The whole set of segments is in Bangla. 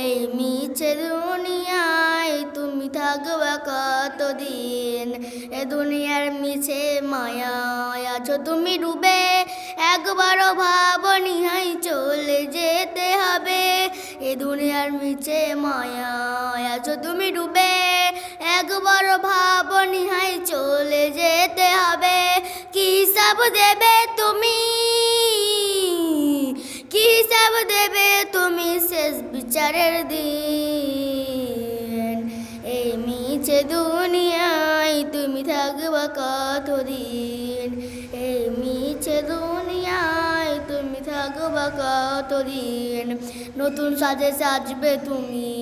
এই মিছে দুনিয়ায় তুমি থাকবা কতদিন? এ দুনিয়ার মিছে মায়ায় আছো তুমি ডুবে। একবারও ভাবনি হাই চলে যেতে হবে। এ দুনিয়ার মিছে মায়ায় আছো তুমি ডুবে। একবারও ভাবনি হাই চলে যেতে হবে। কি সব দেবে তুমি? কি সব দেবে বিচারের দিন। এই মিছে দুনিয়ায় তুমি থাকবা কতদিন? এই মিছে দুনিয়ায় তুমি থাকবা কতদিন? নতুন সাজে সাজবে তুমি।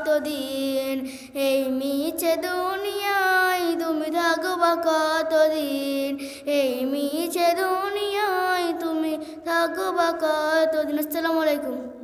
কতদিন? এই মিছে দুনিয়ায় তুমি থাকবা কতদিন? এই মিছে দুনিয়ায় তুমি থাকবা কতদিন? আসসালামু আলাইকুম।